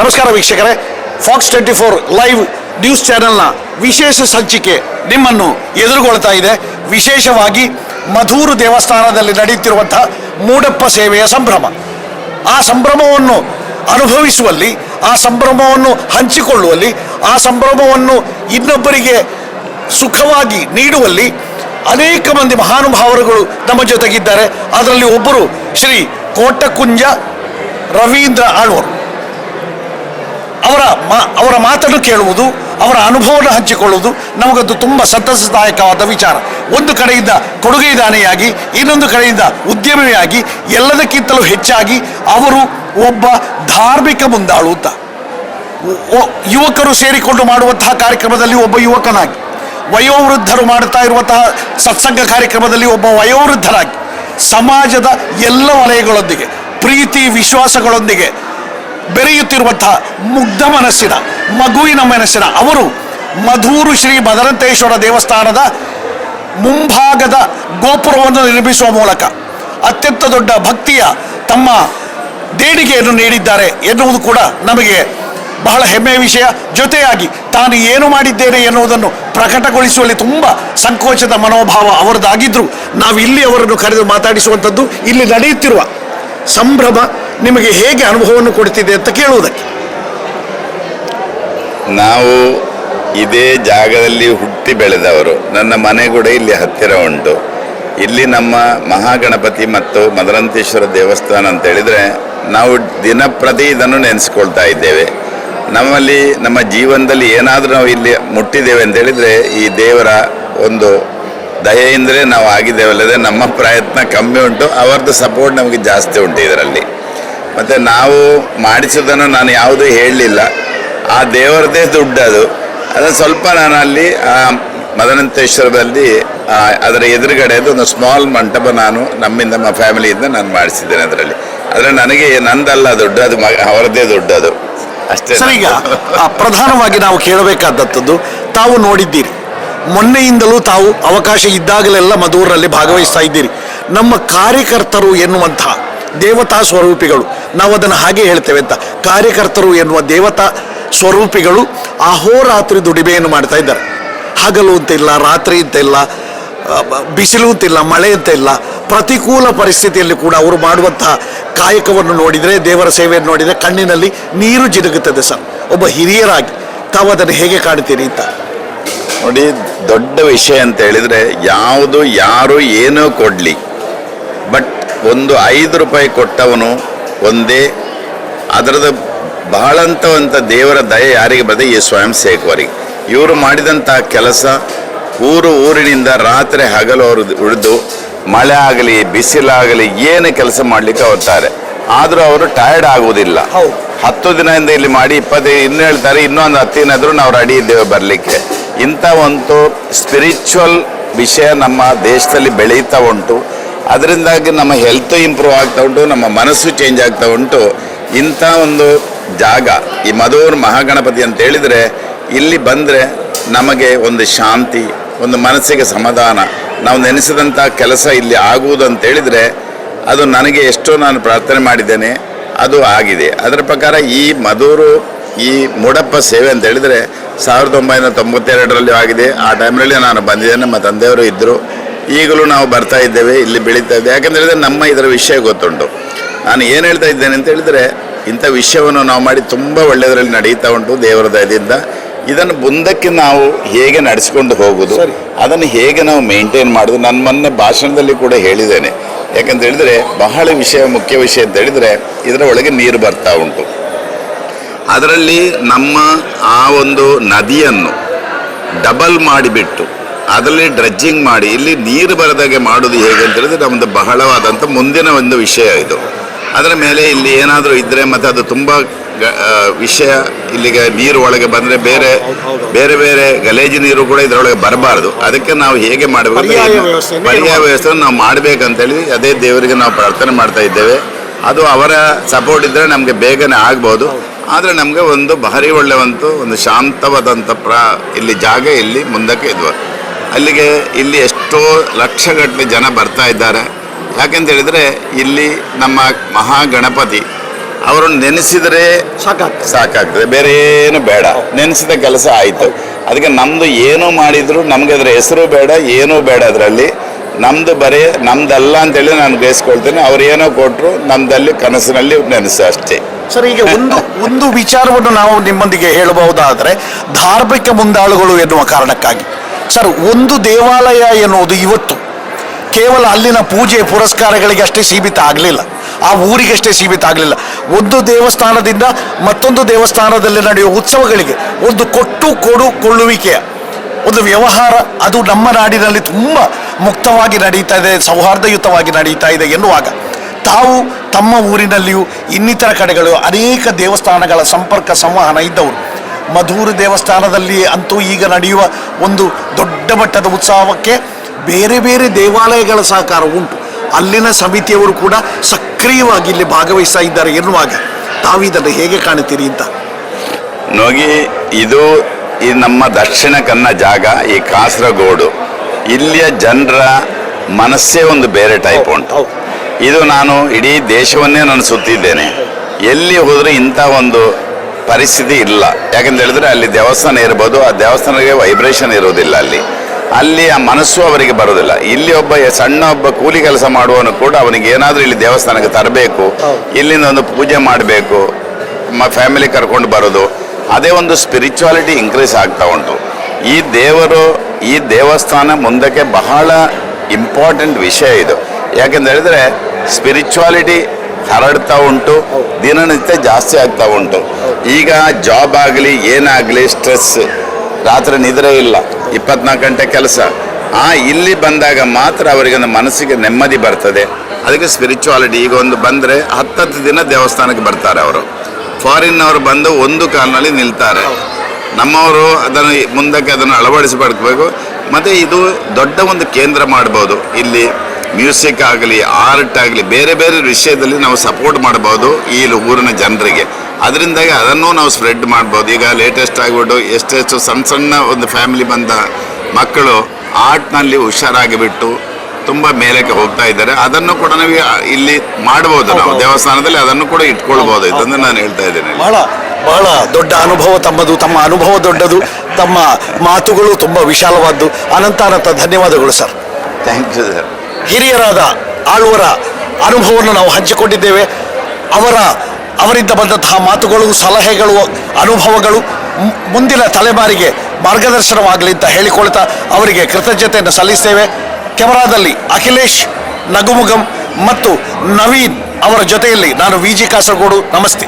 ನಮಸ್ಕಾರ ವೀಕ್ಷಕರೇ. Fox twenty four live news ಚಾನೆಲ್ನ ವಿಶೇಷ ಸಂಚಿಕೆ ನಿಮ್ಮನ್ನು ಎದುರುಗೊಳ್ತಾ ಇದೆ. ವಿಶೇಷವಾಗಿ ಮಧೂರು ದೇವಸ್ಥಾನದಲ್ಲಿ ನಡೆಯುತ್ತಿರುವಂತಹ ಮೂಡಪ್ಪ ಸೇವೆಯ ಸಂಭ್ರಮ. ಆ ಸಂಭ್ರಮವನ್ನು ಅನುಭವಿಸುವಲ್ಲಿ, ಆ ಸಂಭ್ರಮವನ್ನು ಹಂಚಿಕೊಳ್ಳುವಲ್ಲಿ, ಆ ಸಂಭ್ರಮವನ್ನು ಇನ್ನೊಬ್ಬರಿಗೆ ಸುಖವಾಗಿ ನೀಡುವಲ್ಲಿ ಅನೇಕ ಮಂದಿ ಮಹಾನುಭಾವರುಗಳು ನಮ್ಮ ಜೊತೆಗಿದ್ದಾರೆ. ಅದರಲ್ಲಿ ಒಬ್ಬರು ಶ್ರೀ ಕೋಟಕುಂಜ ರವೀಂದ್ರ ಆಳ್ವರು. ಅವರ ಮಾ, ಅವರ ಮಾತನ್ನು ಕೇಳುವುದು, ಅವರ ಅನುಭವವನ್ನು ಹಂಚಿಕೊಳ್ಳುವುದು ನಮಗದು ತುಂಬ ಸಂತಸದಾಯಕವಾದ ವಿಚಾರ. ಒಂದು ಕಡೆಯಿಂದ ಕೊಡುಗೆ ದಾನಿಯಾಗಿ ಇನ್ನೊಂದು ಕಡೆಯಿಂದ ಉದ್ಯಮಿಯಾಗಿ, ಎಲ್ಲದಕ್ಕಿಂತಲೂ ಹೆಚ್ಚಾಗಿ ಅವರು ಒಬ್ಬ ಧಾರ್ಮಿಕ ಮುಂದಾಳು ಅಂತ ಯುವಕರು ಸೇರಿಕೊಂಡು ಮಾಡುವಂತಹ ಕಾರ್ಯಕ್ರಮದಲ್ಲಿ ಒಬ್ಬ ಯುವಕನಾಗಿ, ವಯೋವೃದ್ಧರು ಮಾಡುತ್ತಾ ಇರುವಂತಹ ಸತ್ಸಂಗ ಕಾರ್ಯಕ್ರಮದಲ್ಲಿ ಒಬ್ಬ ವಯೋವೃದ್ಧರಾಗಿ ಸಮಾಜದ ಎಲ್ಲ ವಲಯಗಳೊಂದಿಗೆ, ಪ್ರೀತಿ, ವಿಶ್ವಾಸಗಳೊಂದಿಗೆ ಬೆರೆಯುತ್ತಿರುವಂತಹ ಮುಗ್ಧ ಮನಸ್ಸಿನ, ಮಗುವಿನ ಮನಸ್ಸಿನ ಅವರು ಮಧೂರು ಶ್ರೀ ಮದರಂತೇಶ್ವರ ದೇವಸ್ಥಾನದ ಮುಂಭಾಗದ ಗೋಪುರವನ್ನು ನಿರ್ಮಿಸುವ ಮೂಲಕ ಅತ್ಯಂತ ದೊಡ್ಡ ಭಕ್ತಿಯ ತಮ್ಮ ದೇಣಿಗೆಯನ್ನು ನೀಡಿದ್ದಾರೆ ಎನ್ನುವುದು ಕೂಡ ನಮಗೆ ಬಹಳ ಹೆಮ್ಮೆಯ ವಿಷಯ. ಜೊತೆಯಾಗಿ ತಾನು ಏನು ಮಾಡಿದ್ದೇನೆ ಎನ್ನುವುದನ್ನು ಪ್ರಕಟಗೊಳಿಸುವಲ್ಲಿ ತುಂಬ ಸಂಕೋಚದ ಮನೋಭಾವ ಅವರದಾಗಿದ್ದರೂ. ನಾವು ಇಲ್ಲಿ ಅವರನ್ನು ಕರೆದು ಮಾತಾಡಿಸುವಂಥದ್ದು ಇಲ್ಲಿ ನಡೆಯುತ್ತಿರುವ ಸಂಭ್ರಮ ನಿಮಗೆ ಹೇಗೆ ಅನುಭವವನ್ನು ಕೊಡ್ತಿದೆ ಅಂತ ಕೇಳುವುದಕ್ಕೆ. ನಾವು ಇದೇ ಜಾಗದಲ್ಲಿ ಹುಟ್ಟಿ ಬೆಳೆದವರು. ನನ್ನ ಮನೆ ಕೂಡ ಇಲ್ಲಿ ಹತ್ತಿರ ಉಂಟು. ಇಲ್ಲಿ ನಮ್ಮ ಮಹಾಗಣಪತಿ ಮತ್ತು ಮದರಂತೇಶ್ವರ ದೇವಸ್ಥಾನ ಅಂತ ಹೇಳಿದರೆ ನಾವು ದಿನಪ್ರತಿ ಇದನ್ನು ನೆನೆಸ್ಕೊಳ್ತಾ ಇದ್ದೇವೆ. ನಮ್ಮಲ್ಲಿ ನಮ್ಮ ಜೀವನದಲ್ಲಿ ಏನಾದರೂ ನಾವು ಇಲ್ಲಿ ಮುಟ್ಟಿದ್ದೇವೆ ಅಂತ ಹೇಳಿದರೆ ಈ ದೇವರ ಒಂದು ದಯೆಯಿಂದಲೇ ನಾವು ಆಗಿದ್ದೇವಲ್ಲದೆ ನಮ್ಮ ಪ್ರಯತ್ನ ಕಮ್ಮಿ ಉಂಟು. ಅವರದ್ದು ಸಪೋರ್ಟ್ ನಮಗೆ ಜಾಸ್ತಿ ಉಂಟು ಇದರಲ್ಲಿ. ಮತ್ತು ನಾವು ಮಾಡಿಸೋದನ್ನು ನಾನು ಯಾವುದೂ ಹೇಳಲಿಲ್ಲ. ಆ ದೇವರದೇ ದುಡ್ಡು ಅದು. ಸ್ವಲ್ಪ ನಾನು ಅಲ್ಲಿ ಮದನಂತೇಶ್ವರದಲ್ಲಿ ಅದರ ಎದುರುಗಡೆದು ಒಂದು ಸ್ಮಾಲ್ ಮಂಟಪ ನಾನು ನಮ್ಮಿಂದ, ನಮ್ಮ ಫ್ಯಾಮಿಲಿಯಿಂದ ನಾನು ಮಾಡಿಸಿದ್ದೇನೆ ಅದರಲ್ಲಿ. ಆದರೆ ನನಗೆ ನಂದಲ್ಲ ದುಡ್ಡು, ಅದು ಮ ಅವರದೇ ದುಡ್ಡು ಅದು. ಅಷ್ಟೇ ಈಗ ಪ್ರಧಾನವಾಗಿ ನಾವು ಕೇಳಬೇಕಾದದ್ದು, ತಾವು ನೋಡಿದ್ದೀರಿ. ಮೊನ್ನೆಯಿಂದಲೂ ತಾವು ಅವಕಾಶ ಇದ್ದಾಗಲೆಲ್ಲ ಮಧೂರಲ್ಲಿ ಭಾಗವಹಿಸ್ತಾ ಇದ್ದೀರಿ. ನಮ್ಮ ಕಾರ್ಯಕರ್ತರು ಎನ್ನುವಂತಹ ದೇವತಾ ಸ್ವರೂಪಿಗಳು. ನಾವು ಅದನ್ನು ಹಾಗೆ ಹೇಳ್ತೇವೆ ಅಂತ. ಕಾರ್ಯಕರ್ತರು ಎನ್ನುವ ದೇವತಾ ಸ್ವರೂಪಿಗಳು ಅಹೋರಾತ್ರಿ ದುಡಿಮೆಯನ್ನು ಮಾಡ್ತಾ ಇದ್ದಾರೆ. ಹಗಲು ಅಂತ ಇಲ್ಲ, ರಾತ್ರಿ ಅಂತ ಇಲ್ಲ ಬಿಸಿಲು ಅಂತ ಬಿಸಿಲು ಅಂತಿಲ್ಲ ಮಳೆ ಅಂತ ಇಲ್ಲ, ಪ್ರತಿಕೂಲ ಪರಿಸ್ಥಿತಿಯಲ್ಲಿ ಕೂಡ ಅವರು ಮಾಡುವಂತಹ ಕಾಯಕವನ್ನು ನೋಡಿದರೆ, ದೇವರ ಸೇವೆಯನ್ನು ನೋಡಿದರೆ ಕಣ್ಣಿನಲ್ಲಿ ನೀರು ಜಿನುಗುತ್ತದೆ ಸರ್. ಒಬ್ಬ ಹಿರಿಯರಾಗಿ ತಾವು ಅದನ್ನು ಹೇಗೆ ಕಾಣ್ತೀರಿ ಅಂತ? ನೋಡಿ, ದೊಡ್ಡ ವಿಷಯ ಅಂತ ಹೇಳಿದರೆ, ಯಾವುದು ಯಾರು ಏನೂ ಕೊಡಲಿ. ಒಂದು ಐದು ರೂಪಾಯಿ ಕೊಟ್ಟವನು ಒಂದೇ. ಅದರದ್ದು ಬಹಳಂತವಂತ ದೇವರ ದಯೆ ಯಾರಿಗೆ ಬರ್ತದೆ ಈ ಸ್ವಯಂ ಸೇವಕರಿಗೆ. ಇವರು ಮಾಡಿದಂಥ ಕೆಲಸ ಊರು ಊರಿನಿಂದ ರಾತ್ರಿ ಹಗಲು ಅವರು ಉಳಿದು ಮಳೆ ಆಗಲಿ ಬಿಸಿಲಾಗಲಿ ಏನು ಕೆಲಸ ಮಾಡಲಿಕ್ಕೆ ಹೋಗ್ತಾರೆ. ಆದರೂ ಅವರು ಟಯರ್ಡ್ ಆಗುವುದಿಲ್ಲ. ಹತ್ತು ದಿನದಿಂದ ಇಲ್ಲಿ ಮಾಡಿ ಇಪ್ಪತ್ತೈದು ಇನ್ನು ಹೇಳ್ತಾರೆ ಇನ್ನೊಂದು ಹತ್ತು ದಿನ ಆದರೂ ನಾವು ರೆಡಿ ಇದ್ದೇವೆ ಬರಲಿಕ್ಕೆ. ಇಂಥ ಒಂದು ಸ್ಪಿರಿಚುವಲ್ ವಿಷಯ ನಮ್ಮ ದೇಶದಲ್ಲಿ ಬೆಳೀತಾ ಉಂಟು. ಅದರಿಂದಾಗಿ ನಮ್ಮ ಹೆಲ್ತ್ ಇಂಪ್ರೂವ್ ಆಗ್ತಾ ಉಂಟು, ನಮ್ಮ ಮನಸ್ಸು ಚೇಂಜ್ ಆಗ್ತಾ ಉಂಟು. ಇಂಥ ಒಂದು ಜಾಗ, ಈ ಮಧೂರ್ ಮಹಾಗಣಪತಿ ಅಂತ ಹೇಳಿದರೆ, ಇಲ್ಲಿ ಬಂದರೆ ನಮಗೆ ಒಂದು ಶಾಂತಿ, ಒಂದು ಮನಸ್ಸಿಗೆ ಸಮಾಧಾನ. ನಾವು ನೆನೆಸಿದಂಥ ಕೆಲಸ ಇಲ್ಲಿ ಆಗುವುದು ಅಂತ ಹೇಳಿದರೆ, ಅದು ನನಗೆ ಎಷ್ಟೋ ನಾನು ಪ್ರಾರ್ಥನೆ ಮಾಡಿದ್ದೇನೆ, ಅದು ಆಗಿದೆ. ಅದರ ಪ್ರಕಾರ ಈ ಮಧೂರು, ಈ ಮೂಡಪ್ಪ ಸೇವೆ ಅಂತ ಹೇಳಿದರೆ, ಸಾವಿರದ ಒಂಬೈನೂರ ತೊಂಬತ್ತೆರಡರಲ್ಲಿ ಆಗಿದೆ. ಆ ಟೈಮ್ನಲ್ಲಿ ನಾನು ಬಂದಿದ್ದೇನೆ, ನಮ್ಮ ತಂದೆಯವರು ಇದ್ದರು ಈಗಲೂ ನಾವು ಬರ್ತಾ ಇದ್ದೇವೆ ಇಲ್ಲಿ ಬೆಳೀತಾ ಇದ್ದೇವೆ. ಯಾಕಂತ ಹೇಳಿದ್ರೆ ನಮ್ಮ ಇದರ ವಿಷಯ ಗೊತ್ತುಂಟು. ನಾನು ಏನು ಹೇಳ್ತಾ ಇದ್ದೇನೆ ಅಂತ ಹೇಳಿದರೆ ಇಂಥ ವಿಷಯವನ್ನು ನಾವು ಮಾಡಿ ತುಂಬ ಒಳ್ಳೆಯದರಲ್ಲಿ ನಡೀತಾ ಉಂಟು ದೇವರ ದಯದಿಂದ. ಇದನ್ನು ಮುಂದಕ್ಕೆ ನಾವು ಹೇಗೆ ನಡೆಸ್ಕೊಂಡು ಹೋಗೋದು. ಅದನ್ನು ಹೇಗೆ ನಾವು ಮೇಂಟೈನ್ ಮಾಡೋದು ನನ್ನ ಮೊನ್ನೆ ಭಾಷಣದಲ್ಲಿ ಕೂಡ ಹೇಳಿದ್ದೇನೆ. ಯಾಕಂತ ಹೇಳಿದರೆ ಬಹಳ ವಿಷಯ ಮುಖ್ಯ ವಿಷಯ ಅಂತ ಹೇಳಿದರೆ ಇದರ ಒಳಗೆ ನೀರು ಬರ್ತಾ ಉಂಟು. ಅದರಲ್ಲಿ ನಮ್ಮ ಆ ಒಂದು ನದಿಯನ್ನು ಡಬಲ್ ಮಾಡಿಬಿಟ್ಟು ಅದರಲ್ಲಿ ಡ್ರೆಜ್ಜಿಂಗ್ ಮಾಡಿ ಇಲ್ಲಿ ನೀರು ಬರದಾಗೆ ಮಾಡೋದು ಹೇಗೆ ಅಂತ ಹೇಳಿದ್ರೆ ನಮ್ಮದು ಬಹಳವಾದಂಥ ಮುಂದಿನ ಒಂದು ವಿಷಯ ಇದು. ಅದರ ಮೇಲೆ ಇಲ್ಲಿ ಏನಾದರೂ ಇದ್ದರೆ ಮತ್ತು ಅದು ತುಂಬ ವಿಷಯ. ಇಲ್ಲಿಗೆ ನೀರು ಒಳಗೆ ಬಂದರೆ ಬೇರೆ ಬೇರೆ ಬೇರೆ ಗಲೇಜು ನೀರು ಕೂಡ ಇದರೊಳಗೆ ಬರಬಾರ್ದು. ಅದಕ್ಕೆ ನಾವು ಹೇಗೆ ಮಾಡಬೇಕು ಪರ್ಯಾಯ ವ್ಯವಸ್ಥೆಯನ್ನು ನಾವು ಮಾಡಬೇಕಂತೇಳಿ ಅದೇ ದೇವರಿಗೆ ನಾವು ಪ್ರಾರ್ಥನೆ ಮಾಡ್ತಾ ಇದ್ದೇವೆ. ಅದು ಅವರ ಸಪೋರ್ಟ್ ಇದ್ದರೆ ನಮಗೆ ಬೇಗನೆ ಆಗ್ಬೋದು. ಆದರೆ ನಮಗೆ ಒಂದು ಭಾರಿ ಒಳ್ಳೆಯವಂತೂ ಒಂದು ಒಂದು ಶಾಂತವಾದಂಥ ಪ್ರ ಇಲ್ಲಿ ಜಾಗ ಇಲ್ಲಿ ಮುಂದಕ್ಕೆ ಇದ್ವು. ಅಲ್ಲಿಗೆ ಇಲ್ಲಿ ಎಷ್ಟೋ ಲಕ್ಷಗಟ್ಟಲೆ ಜನ ಬರ್ತಾ ಇದ್ದಾರೆ. ಯಾಕೆಂತ ಹೇಳಿದರೆ ಇಲ್ಲಿ ನಮ್ಮ ಮಹಾಗಣಪತಿ ಅವರನ್ನು ನೆನೆಸಿದರೆ ಸಾಕಾಗ್ತದೆ. ಸಾಕಾಗ್ತದೆ ಬೇರೆ ಏನು ಬೇಡ. ನೆನೆಸಿದ ಕೆಲಸ ಆಯಿತು. ಅದಕ್ಕೆ ನಮ್ಮದು ಏನು ಮಾಡಿದ್ರು ನಮಗೆ ಅದರ ಹೆಸರು ಬೇಡ ಏನೂ ಬೇಡ ಅದರಲ್ಲಿ. ನಮ್ಮದು ಬರೀ ನಮ್ದಲ್ಲ ಅಂತೇಳಿ ನಾನು ಬೇಸ್ಕೊಳ್ತೇನೆ. ಅವ್ರು ಏನೋ ಕೊಟ್ಟರು ನಮ್ದಲ್ಲಿ ಕನಸಿನಲ್ಲಿ ನೆನೆಸು ಅಷ್ಟೇ. ಸರ್ ಈಗ ಒಂದು ಒಂದು ವಿಚಾರವನ್ನು ನಾವು ನಿಮ್ಮೊಂದಿಗೆ ಹೇಳಬಹುದಾದರೆ ಧಾರ್ಮಿಕ ಮುಂದಾಳುಗಳು ಎನ್ನುವ ಕಾರಣಕ್ಕಾಗಿ. ಸರ್, ಒಂದು ದೇವಾಲಯ ಎನ್ನುವುದು ಇವತ್ತು ಕೇವಲ ಅಲ್ಲಿನ ಪೂಜೆ ಪುರಸ್ಕಾರಗಳಿಗೆ ಅಷ್ಟೇ ಸೀಮಿತ ಆಗಲಿಲ್ಲ. ಆ ಊರಿಗಷ್ಟೇ ಸೀಮಿತ ಆಗಲಿಲ್ಲ. ಒಂದು ದೇವಸ್ಥಾನದಿಂದ ಮತ್ತೊಂದು ದೇವಸ್ಥಾನದಲ್ಲಿ ನಡೆಯುವ ಉತ್ಸವಗಳಿಗೆ ಒಂದು ಕೊಟ್ಟು ಕೊಡು ಕೊಳ್ಳುವಿಕೆಯ ಒಂದು ವ್ಯವಹಾರ, ಅದು ನಮ್ಮ ನಾಡಿನಲ್ಲಿ ತುಂಬ ಮುಕ್ತವಾಗಿ ನಡೀತಾ ಇದೆ, ಸೌಹಾರ್ದಯುತವಾಗಿ ನಡೀತಾ ಇದೆ ಎನ್ನುವಾಗ ತಾವು ತಮ್ಮ ಊರಿನಲ್ಲಿಯೂ ಇನ್ನಿತರ ಕಡೆಗಳು ಅನೇಕ ದೇವಸ್ಥಾನಗಳ ಸಂಪರ್ಕ, ಸಂವಹನ ಇದ್ದವರು. ಮಧೂರು ದೇವಸ್ಥಾನದಲ್ಲಿ ಅಂತೂ ಈಗ ನಡೆಯುವ ಒಂದು ದೊಡ್ಡ ಮಟ್ಟದ ಉತ್ಸವಕ್ಕೆ ಬೇರೆ ಬೇರೆ ದೇವಾಲಯಗಳ ಸಹಕಾರ ಉಂಟು. ಅಲ್ಲಿನ ಸಮಿತಿಯವರು ಕೂಡ ಸಕ್ರಿಯವಾಗಿ ಇಲ್ಲಿ ಭಾಗವಹಿಸ್ತಾ ಇದ್ದಾರೆ ಎನ್ನುವಾಗ ತಾವಿದನ್ನು ಹೇಗೆ ಕಾಣುತ್ತೀರಿ ಅಂತ? ನೋಗಿ ಇದು ಈ ನಮ್ಮ ದಕ್ಷಿಣ ಕನ್ನಡ ಜಾಗ ಈ ಕಾಸರಗೋಡು. ಇಲ್ಲಿಯ ಜನರ ಮನಸ್ಸೇ ಒಂದು ಬೇರೆ ಟೈಪ್ ಉಂಟು. ಇದು ನಾನು ಇಡೀ ದೇಶವನ್ನೇ ನಾನು ಸುತ್ತಿದ್ದೇನೆ. ಎಲ್ಲಿ ಹೋದರೆ ಇಂಥ ಒಂದು ಪರಿಸ್ಥಿತಿ ಇಲ್ಲ. ಯಾಕಂತ ಹೇಳಿದ್ರೆ ಅಲ್ಲಿ ದೇವಸ್ಥಾನ ಇರ್ಬೋದು ಆ ದೇವಸ್ಥಾನಕ್ಕೆ ವೈಬ್ರೇಷನ್ ಇರೋದಿಲ್ಲ ಅಲ್ಲಿ. ಅಲ್ಲಿ ಆ ಮನಸ್ಸು ಅವರಿಗೆ ಬರೋದಿಲ್ಲ ಇಲ್ಲಿ ಒಬ್ಬ ಸಣ್ಣ ಒಬ್ಬ ಕೂಲಿ ಕೆಲಸ ಮಾಡುವವನು ಕೂಡ ಅವನಿಗೆ ಏನಾದರೂ ಇಲ್ಲಿ ದೇವಸ್ಥಾನಕ್ಕೆ ತರಬೇಕು ಇಲ್ಲಿಂದ ಒಂದು ಪೂಜೆ ಮಾಡಬೇಕು ನಮ್ಮ ಫ್ಯಾಮಿಲಿ ಕರ್ಕೊಂಡು ಬರೋದು ಅದೇ ಒಂದು ಸ್ಪಿರಿಚುವಾಲಿಟಿ ಇನ್ಕ್ರೀಸ್ ಆಗ್ತಾ ಉಂಟು. ಈ ದೇವರು ಈ ದೇವಸ್ಥಾನ ಮುಂದಕ್ಕೆ ಬಹಳ ಇಂಪಾರ್ಟೆಂಟ್ ವಿಷಯ ಇದು. ಯಾಕೆಂತ ಹೇಳಿದ್ರೆ ಸ್ಪಿರಿಚುವಾಲಿಟಿ ಹರಡ್ತಾ ಉಂಟು, ದಿನನಿತ್ಯ ಜಾಸ್ತಿ ಆಗ್ತಾ ಉಂಟು. ಈಗ ಜಾಬ್ ಆಗಲಿ, ಏನಾಗಲಿ ಸ್ಟ್ರೆಸ್ ರಾತ್ರಿ ನಿದ್ರೆ ಇಲ್ಲ, ಇಪ್ಪತ್ನಾಲ್ಕು ಗಂಟೆ ಕೆಲಸ. ಆ ಇಲ್ಲಿ ಬಂದಾಗ ಮಾತ್ರ ಅವರಿಗೆ ಮನಸ್ಸಿಗೆ ನೆಮ್ಮದಿ ಬರ್ತದೆ. ಅದಕ್ಕೆ ಸ್ಪಿರಿಚುವಾಲಿಟಿ ಈಗ ಒಂದು ಬಂದರೆ ಹತ್ತತ್ತು ದಿನ ದೇವಸ್ಥಾನಕ್ಕೆ ಬರ್ತಾರೆ ಅವರು. ಫಾರಿನ್ನವರು ಬಂದು ಒಂದು ಕಾಲಿನಲ್ಲಿ ನಿಲ್ತಾರೆ. ನಮ್ಮವರು ಅದನ್ನು ಮುಂದಕ್ಕೆ ಅದನ್ನು ಅಳವಡಿಸಬೇಕು ಮತ್ತು ಇದು ದೊಡ್ಡ ಒಂದು ಕೇಂದ್ರ ಮಾಡ್ಬೋದು. ಇಲ್ಲಿ ಮ್ಯೂಸಿಕ್ ಆಗಲಿ ಆರ್ಟ್ ಆಗಲಿ ಬೇರೆ ಬೇರೆ ವಿಷಯದಲ್ಲಿ ನಾವು ಸಪೋರ್ಟ್ ಮಾಡ್ಬೋದು ಈ ಊರಿನ ಜನರಿಗೆ. ಅದರಿಂದಾಗಿ ಅದನ್ನು ನಾವು ಸ್ಪ್ರೆಡ್ ಮಾಡ್ಬೋದು ಈಗ ಲೇಟೆಸ್ಟ್ ಆಗಿಬಿಟ್ಟು ಎಷ್ಟೆಷ್ಟು ಸಣ್ಣ ಸಣ್ಣ ಒಂದು ಫ್ಯಾಮಿಲಿ ಬಂದ ಮಕ್ಕಳು ಆರ್ಟ್ನಲ್ಲಿ ಹುಷಾರಾಗಿಬಿಟ್ಟು ತುಂಬ ಮೇಲಕ್ಕೆ ಹೋಗ್ತಾ ಇದ್ದಾರೆ. ಅದನ್ನು ಕೂಡ ನಾವು ಇಲ್ಲಿ ಮಾಡ್ಬೋದು ನಾವು. ದೇವಸ್ಥಾನದಲ್ಲಿ ಅದನ್ನು ಕೂಡ ಇಟ್ಕೊಳ್ಬೋದು. ಇದನ್ನು ನಾನು ಹೇಳ್ತಾ ಇದ್ದೇನೆ. ಬಹಳ ಬಹಳ ದೊಡ್ಡ ಅನುಭವ ತಮ್ಮದು ತಮ್ಮ ಅನುಭವ ದೊಡ್ಡದು ತಮ್ಮ ಮಾತುಗಳು ತುಂಬ ವಿಶಾಲವಾದ್ದು. ಅನಂತ ಅನಂತ ಧನ್ಯವಾದಗಳು ಸರ್. ಥ್ಯಾಂಕ್ ಯು ಸರ್ ಹಿರಿಯರಾದ ಆಳ್ವರ ಅನುಭವವನ್ನು ನಾವು ಹಂಚಿಕೊಂಡಿದ್ದೇವೆ. ಅವರ, ಅವರಿಂದ ಬಂದಂತಹ ಮಾತುಗಳು, ಸಲಹೆಗಳು, ಅನುಭವಗಳು ಮುಂದಿನ ತಲೆಮಾರಿಗೆ ಮಾರ್ಗದರ್ಶನವಾಗಲಿ ಅಂತ ಹೇಳಿಕೊಳ್ತಾ ಅವರಿಗೆ ಕೃತಜ್ಞತೆಯನ್ನು ಸಲ್ಲಿಸ್ತೇವೆ. ಕ್ಯಾಮರಾದಲ್ಲಿ ಅಖಿಲೇಶ್, ನಗುಮುಗಂ ಮತ್ತು ನವೀನ್ ಅವರ ಜೊತೆಯಲ್ಲಿ ನಾನು ವಿ ಜಿ ಕಾಸರಗೋಡು. ನಮಸ್ತೆ.